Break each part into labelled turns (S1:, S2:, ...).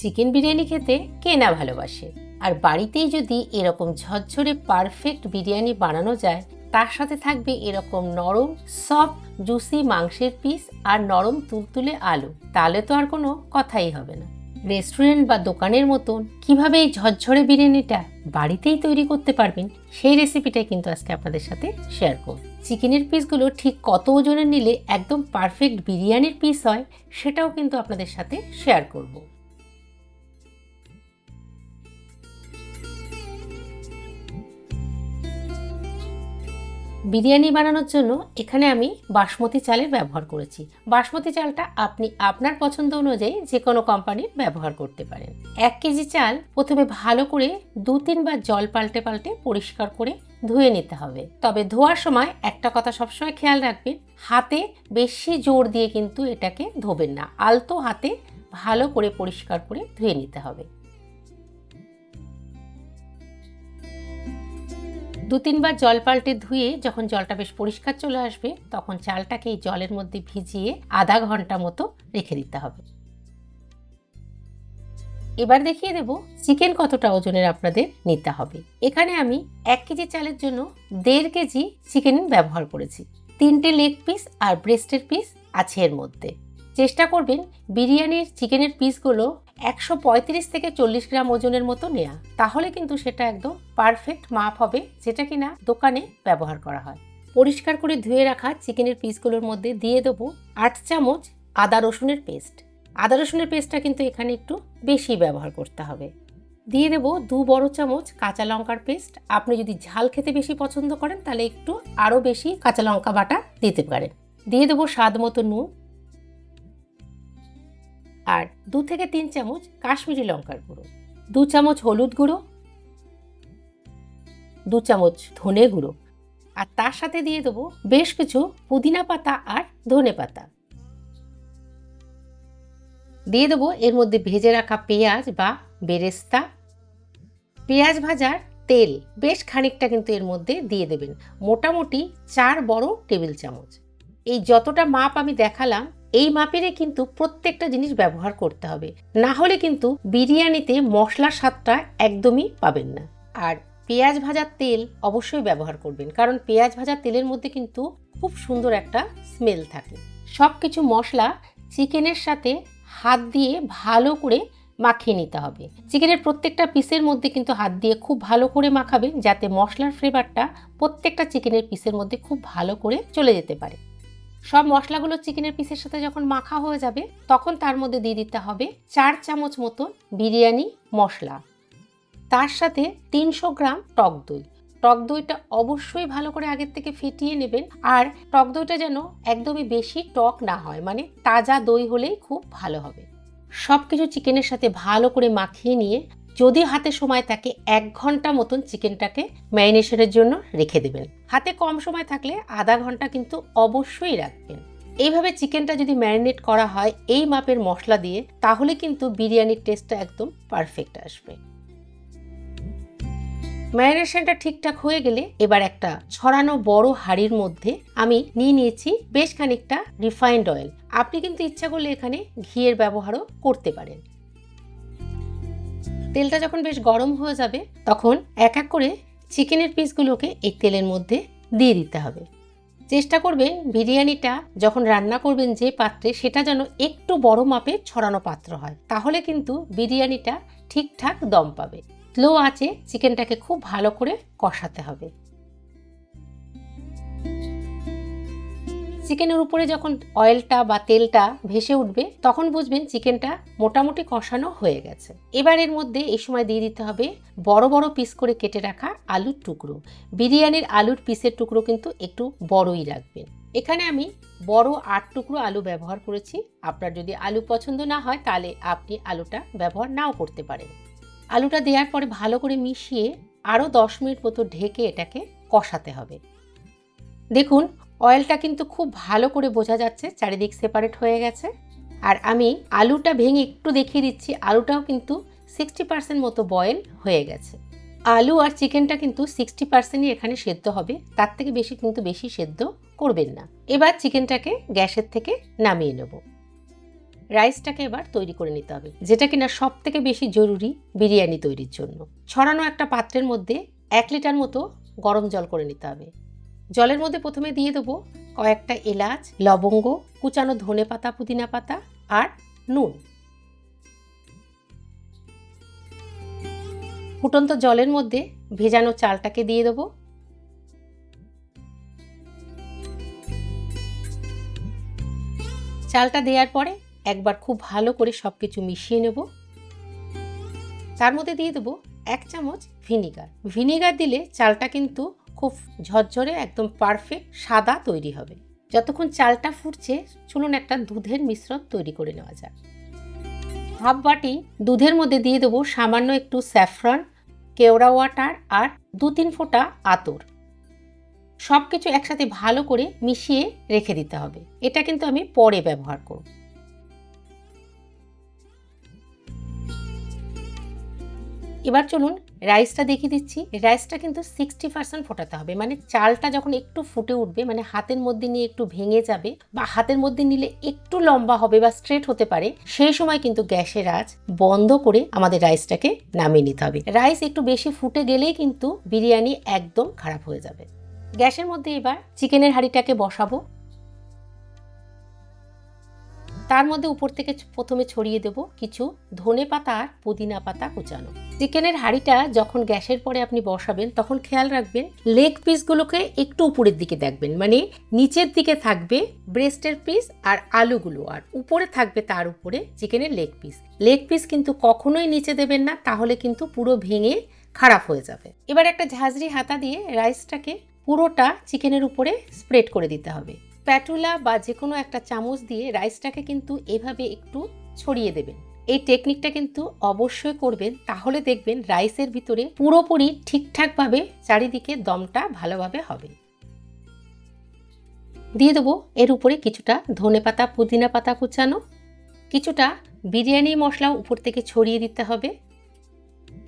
S1: Chicken biryani খেতে কে না ভালোবাসে? আর বাড়িতেই যদি এরকম ঝরঝরে পারফেক্ট বিরিয়ানি বানানো যায়, তার সাথে থাকবে এরকম নরম সফট জুসি মাংসের পিস আর নরম তুলতুলে আলু। তাহলে তো আর কোনো কথাই হবে না। রেস্টুরেন্ট বা দোকানের মতন কীভাবে এই ঝরঝরে বিরিয়ানিটা বাড়িতেই তৈরি করতে পারবেন, সেই রেসিপিটাই কিন্তু আজকে আপনাদের সাথে শেয়ার করব। চিকেনের পিসগুলো ঠিক কত ওজনের নিলে একদম পারফেক্ট বিরিয়ানির পিস হয়, সেটাও কিন্তু আপনাদের সাথে শেয়ার করব। বিরিয়ানি বানানোর জন্য এখানে আমি বাসমতি চালের ব্যবহার করেছি। বাসমতি চালটা আপনি আপনার পছন্দ অনুযায়ী যে কোনো কোম্পানির ব্যবহার করতে পারেন। এক কেজি চাল প্রথমে ভালো করে দু তিনবার জল পাল্টে পাল্টে পরিষ্কার করে ধুয়ে নিতে হবে। তবে ধোয়ার সময় একটা কথা সবসময় খেয়াল রাখবেন, হাতে বেশি জোর দিয়ে কিন্তু এটাকে ধোবেন না। আলতো হাতে ভালো করে পরিষ্কার করে ধুয়ে নিতে হবে। দু তিনবার জল পাল্টে ধুয়ে যখন জলটা বেশ পরিষ্কার চলে আসবে, তখন চালটাকে এই জলের মধ্যে ভিজিয়ে আধা ঘণ্টা মতো রেখে দিতে হবে। এবার দেখিয়ে দেব চিকেন কতটা ওজনের আপনাদের নিতে হবে। এখানে আমি এক কেজি চালের জন্য দেড় কেজি চিকেন ব্যবহার করেছি। তিনটে লেগ পিস আর ব্রেস্টের পিস আছে এর মধ্যে। চেষ্টা করবেন বিরিয়ানির চিকেনের পিসগুলো একশো পঁয়ত্রিশ থেকে চল্লিশ গ্রাম ওজনের মতো নেওয়া তাহলে কিন্তু সেটা একদম পারফেক্ট মাপ হবে, যেটা কিনা দোকানে ব্যবহার করা হয়। পরিষ্কার করে ধুয়ে রাখা চিকেনের পিসগুলোর মধ্যে দিয়ে দেবো আট চামচ আদা রসুনের পেস্ট। আদা রসুনের পেস্টটা কিন্তু এখানে একটু বেশি ব্যবহার করতে হবে। দিয়ে দেবো দু বড় চামচ কাঁচা লঙ্কার পেস্ট। আপনি যদি ঝাল খেতে বেশি পছন্দ করেন, তাহলে একটু আরও বেশি কাঁচা লঙ্কা বাটা দিতে পারেন। দিয়ে দেবো স্বাদ মতো নুন। আর দু থেকে তিন চামচ কাশ্মীরি লঙ্কার গুঁড়ো, দু চামচ হলুদ গুঁড়ো, দু চামচ ধনে গুঁড়ো। আর তার সাথে দিয়ে দেবো বেশ কিছু পুদিনা পাতা আর ধনে পাতা। দিয়ে দেবো এর মধ্যে ভেজে রাখা পেঁয়াজ বা বেরেস্তা। পেঁয়াজ ভাজার তেল বেশ খানিকটা কিন্তু এর মধ্যে দিয়ে দেবেন। মোটামুটি চার বড় টেবিল চামচ। এই যতটা মাপ আমি দেখালাম এই মাপেরে কিন্তু প্রত্যেকটা জিনিস ব্যবহার করতে হবে। না হলে কিন্তু বিরিয়ানিতে মশলার স্বাদটা একদমই পাবেন না। আর পেঁয়াজ ভাজার তেল অবশ্যই ব্যবহার করবেন, কারণ পেঁয়াজ ভাজার তেলের মধ্যে কিন্তু খুব সুন্দর একটা স্মেল থাকে। সব কিছু মশলা চিকেনের সাথে হাত দিয়ে ভালো করে মাখিয়ে নিতে হবে। চিকেনের প্রত্যেকটা পিসের মধ্যে কিন্তু হাত দিয়ে খুব ভালো করে মাখাবেন, যাতে মশলার ফ্লেভারটা প্রত্যেকটা চিকেনের পিসের মধ্যে খুব ভালো করে চলে যেতে পারে। সব মশলাগুলো চিকেনের পিসের সাথে যখন মাখা হয়ে যাবে, তখন তার মধ্যে দিয়ে দিতে হবে চার চামচ মতো বিরিয়ানি মশলা। তার সাথে তিনশো গ্রাম টক দই। টক দইটা অবশ্যই ভালো করে আগের থেকে ফেটিয়ে নেবেন আর টক দইটা যেন একদমই বেশি টক না হয় মানে তাজা দই হলেই খুব ভালো হবে। সব কিছু চিকেনের সাথে ভালো করে মাখিয়ে নিয়ে যদি হাতে সময় থাকে, এক ঘণ্টা মতন চিকেনটাকে ম্যারিনেশনের জন্য রেখে দেবেন। হাতে কম সময় থাকলে আধা ঘণ্টা কিন্তু অবশ্যই রাখবেন। এইভাবে চিকেনটা যদি ম্যারিনেট করা হয়, এই মাপের মশলা দিয়ে, তাহলে কিন্তু বিরিয়ানির টেস্টটা একদম পারফেক্ট আসবে। ম্যারিনেশনটা ঠিকঠাক হয়ে গেলে এবার একটা ছড়ানো বড় হাঁড়ির মধ্যে আমি নিয়ে নিয়েছি বেশ খানিকটা রিফাইন্ড অয়েল। আপনি কিন্তু ইচ্ছা করলে এখানে ঘিয়ের ব্যবহারও করতে পারেন। তেলটা যখন বেশ গরম হয়ে যাবে, তখন এক এক করে চিকেনের পিসগুলোকে এই তেলের মধ্যে দিয়ে দিতে হবে। চেষ্টা করবেন বিরিয়ানিটা যখন রান্না করবেন যে পাত্রে, সেটা যেন একটু বড় মাপে ছড়ানো পাত্র হয়, তাহলে কিন্তু বিরিয়ানিটা ঠিকঠাক দম পাবে। লো আছে চিকেনটাকে খুব ভালো করে কষাতে হবে। চিকেনের উপরে যখন অয়েলটা বা তেলটা ভেসে উঠবে, তখন বুঝবেন চিকেনটা মোটামুটি কষানো হয়ে গেছে। এবার এর মধ্যে এই সময় দিয়ে দিতে হবে বড় বড় পিস করে কেটে রাখা আলুর টুকরো। বিরিয়ানির আলুর পিসের টুকরো কিন্তু একটু বড়ই রাখবেন এখানে আমি বড় আট টুকরো আলু ব্যবহার করেছি। আপনার যদি আলু পছন্দ না হয়, তাহলে আপনি আলুটা ব্যবহার নাও করতে পারেন। আলুটা দেওয়ার পরে ভালো করে মিশিয়ে আরও দশ মিনিট মতো ঢেকে এটাকে কষাতে হবে। দেখুন অয়েলটা কিন্তু খুব ভালো করে বোঝা যাচ্ছে, চারিদিক সেপারেট হয়ে গেছে। আর আমি আলুটা ভেঙে একটু দেখিয়ে দিচ্ছি, আলুটাও কিন্তু সিক্সটি পার্সেন্ট মতো বয়েল হয়ে গেছে। আলু আর চিকেনটা কিন্তু সিক্সটি পার্সেন্টই এখানে সেদ্ধ হবে, তার থেকে বেশি কিন্তু বেশি সেদ্ধ করবেন না। এবার চিকেনটাকে গ্যাসের থেকে নামিয়ে নেব। রাইসটাকে এবার তৈরি করে নিতে হবে, যেটা কিনা সব থেকে বেশি জরুরি বিরিয়ানি তৈরির জন্য। ছড়ানো একটা পাত্রের মধ্যে এক লিটার মতো গরম জল করে নিতে হবে। জলের মধ্যে প্রথমে দিয়ে দেবো কয়েকটা এলাচ, লবঙ্গ, কুচানো ধনে পাতা, পুদিনা পাতা আর নুন। ফুটন্ত জলের মধ্যে ভেজানো চালটাকে দিয়ে দেবো। চালটা দেওয়ার পরে একবার খুব ভালো করে সব কিছু মিশিয়ে নেব। তার মধ্যে দিয়ে দেবো এক চামচ ভিনিগার। ভিনিগার দিলে চালটা কিন্তু খুব ঝরঝরে, একদম পারফেক্ট সাদা তৈরি হবে। যতক্ষণ চালটা ফুটছে, চলুন একটা দুধের মিশ্রণ তৈরি করে নেওয়া যাক। হাফ বাটি দুধের মধ্যে দিয়ে দেবো সামান্য একটু স্যাফরন কেওড়া ওয়াটার আর দু তিন ফোঁটা আতর। সব কিছু একসাথে ভালো করে মিশিয়ে রেখে দিতে হবে। এটা কিন্তু আমি পরে ব্যবহার করব। এবার চলুন রাইসটা দেখিয়ে দিচ্ছি। রাইসটা কিন্তু সিক্সটি পার্সেন্ট ফোটাতে হবে। মানে চালটা যখন একটু ফুটে উঠবে মানে হাতের মধ্যে নিয়ে একটু ভেঙে যাবে বা হাতের মধ্যে নিলে একটু লম্বা হবে বা স্ট্রেট হতে পারে, সেই সময় কিন্তু গ্যাসের আঁচ বন্ধ করে আমাদের রাইসটাকে নামিয়ে নিতে হবে। রাইস একটু বেশি ফুটে গেলেই কিন্তু বিরিয়ানি একদম খারাপ হয়ে যাবে। গ্যাসের মধ্যে এবার চিকেনের হাঁড়িটাকে বসাবো। তার মধ্যে উপর থেকে প্রথমে ছড়িয়ে দেব কিছু ধনে পাতা আর পুদিনা পাতা কুচানো। চিকেনের হাঁড়িটা যখন গ্যাসের পরে আপনি বসাবেন, তখন খেয়াল রাখবেন লেগ পিসগুলোকে একটু উপরের দিকে দেখবেন। মানে নিচের দিকে থাকবে ব্রেস্টের পিস আর আলুগুলো, আর উপরে থাকবে তার উপরে চিকেনের লেগ পিস। লেগ পিস কিন্তু কখনোই নিচে দেবেন না, তাহলে কিন্তু পুরো ভেঙে খারাপ হয়ে যাবে। এবার একটা ঝাঁঝরি হাতা দিয়ে রাইসটাকে পুরোটা চিকেনের উপরে স্প্রেড করে দিতে হবে। প্যাটুলা বা যে কোনো একটা চামচ দিয়ে রাইসটাকে কিন্তু এভাবে একটু ছড়িয়ে দেবেন। এই টেকনিকটা কিন্তু অবশ্যই করবেন, তাহলে দেখবেন রাইসের ভিতরে পুরোপুরি ঠিকঠাকভাবে চারিদিকে দমটা ভালোভাবে হবে। দিয়ে দেবো এর উপরে কিছুটা ধনে পাতা, পুদিনা পাতা কুচানো, কিছুটা বিরিয়ানি মশলাও উপর থেকে ছড়িয়ে দিতে হবে।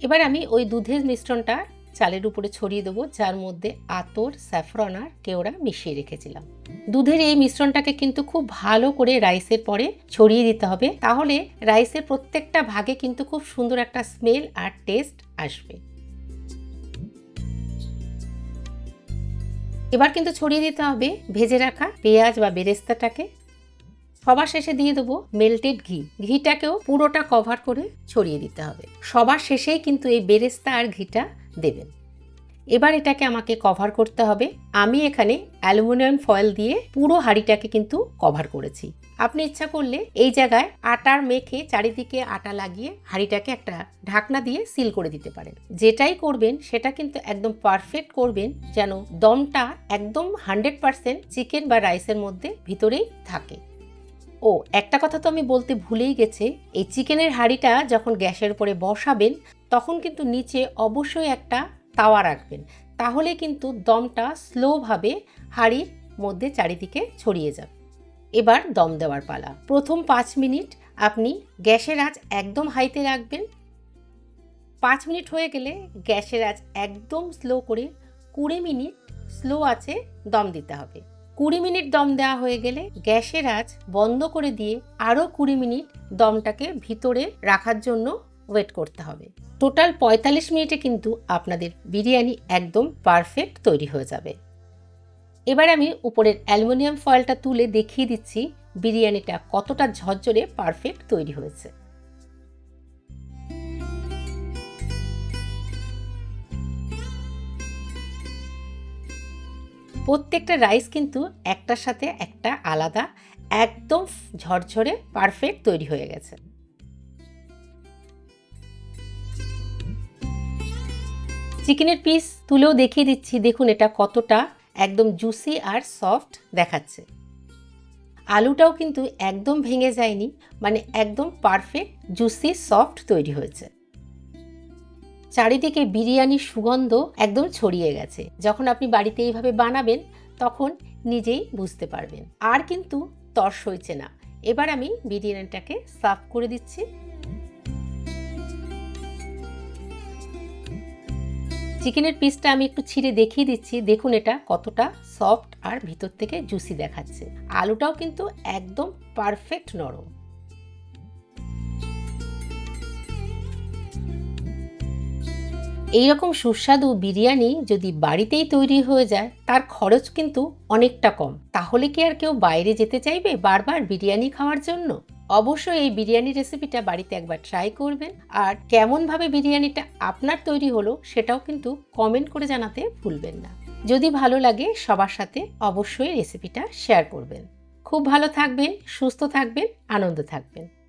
S1: এবার আমি ওই দুধের মিশ্রণটা চালের উপরে ছড়িয়ে দেবো, যার মধ্যে আতর, স্যাফরন আর কেওড়া মিশিয়ে রেখেছিলাম। দুধের এই মিশ্রণটাকে কিন্তু খুব ভালো করে রাইসের পরে ছড়িয়ে দিতে হবে। তাহলে রাইসের প্রত্যেকটা ভাগে কিন্তু খুব সুন্দর একটা স্মেল আর টেস্ট আসবে। এবার কিন্তু ছড়িয়ে দিতে হবে ভেজে রাখা পেঁয়াজ বা বেরেস্তাটাকে। সবার শেষে দিয়ে দেবো মেল্টেড ঘি। ঘিটাকেও পুরোটা কভার করে ছড়িয়ে দিতে হবে। সবার শেষেই কিন্তু এই বেরেস্তা আর ঘিটা দেবেন। এবার এটাকে আমাকে কভার করতে হবে। আমি এখানে অ্যালুমিনিয়াম ফয়েল দিয়ে পুরো হাঁড়িটাকে কিন্তু কভার করেছি। আপনি ইচ্ছা করলে এই জায়গায় আটার মেখে চারিদিকে আটা লাগিয়ে হাঁড়িটাকে একটা ঢাকনা দিয়ে সিল করে দিতে পারেন। যেটাই করবেন, সেটা কিন্তু একদম পারফেক্ট করবেন যেন দমটা একদম হান্ড্রেড পারসেন্ট চিকেন বা রাইসের মধ্যে ভিতরেই থাকে। ও, একটা কথা তো আমি বলতে ভুলেই গেছে। এই চিকেনের হাঁড়িটা যখন গ্যাসের উপরে বসাবেন, তখন কিন্তু নিচে অবশ্যই একটা তাওয়া রাখবেন। তাহলে কিন্তু দমটা স্লোভাবে হাঁড়ির মধ্যে চারিদিকে ছড়িয়ে যাবে। এবার দম দেওয়ার পালা। প্রথম পাঁচ মিনিট আপনি গ্যাসের আঁচ একদম হাইতে রাখবেন। পাঁচ মিনিট হয়ে গেলে গ্যাসের আঁচ একদম স্লো করে কুড়ি মিনিট স্লো আছে দম দিতে হবে। কুড়ি মিনিট দম দেওয়া হয়ে গেলে গ্যাসের আঁচ বন্ধ করে দিয়ে আরও কুড়ি মিনিট দমটাকে ভিতরে রাখার জন্য ওয়েট করতে হবে। টোটাল পঁয়তাল্লিশ মিনিটে কিন্তু আপনাদের বিরিয়ানি একদম পারফেক্ট তৈরি হয়ে যাবে। এবার আমি উপরের অ্যালুমিনিয়াম ফয়েলটা তুলে দেখিয়ে দিচ্ছি বিরিয়ানিটা কতটা ঝরঝরে পারফেক্ট তৈরি হয়েছে। প্রত্যেকটা রাইস কিন্তু একটার সাথে একটা আলাদা, একদম ঝরঝরে পারফেক্ট তৈরি হয়ে গেছে। চিকেনের পিস তুলেও দেখিয়ে দিচ্ছি, দেখুন এটা কতটা একদম জুসি আর সফট দেখাচ্ছে। আলুটাও কিন্তু একদম ভেঙে যায়নি মানে একদম পারফেক্ট জুসি সফট তৈরি হয়েছে। চারিদিকে বিরিয়ানির সুগন্ধ একদম ছড়িয়ে গেছে। যখন আপনি বাড়িতে এইভাবে বানাবেন, তখন নিজেই বুঝতে পারবেন। আর কিন্তু তর্স হয়েছে না। এবার আমি বিরিয়ানিটাকে সার্ভ করে দিচ্ছি। চিকেনের পিসটা আমি একটু ছিঁড়ে দেখিয়ে দিচ্ছি। দেখুন এটা কতটা সফট আর ভিতর থেকে জুসি দেখাচ্ছে। আলুটাও কিন্তু একদম পারফেক্ট নরম। এই রকম সুস্বাদু বিরিয়ানি যদি বাড়িতেই তৈরি হয়ে যায়, তার খরচ কিন্তু অনেকটা কম। তাহলে কি আর কেউ বাইরে যেতে চাইবে বারবার বিরিয়ানি খাওয়ার জন্য? অবশ্যই এই বিরিয়ানি রেসিপিটা বাড়িতে একবার ট্রাই করবেন। আর কেমনভাবে বিরিয়ানিটা আপনার তৈরি হলো, সেটাও কিন্তু কমেন্ট করে জানাতে ভুলবেন না। যদি ভালো লাগে, সবার সাথে অবশ্যই রেসিপিটা শেয়ার করবেন। খুব ভালো থাকবেন, সুস্থ থাকবেন, আনন্দ থাকবেন।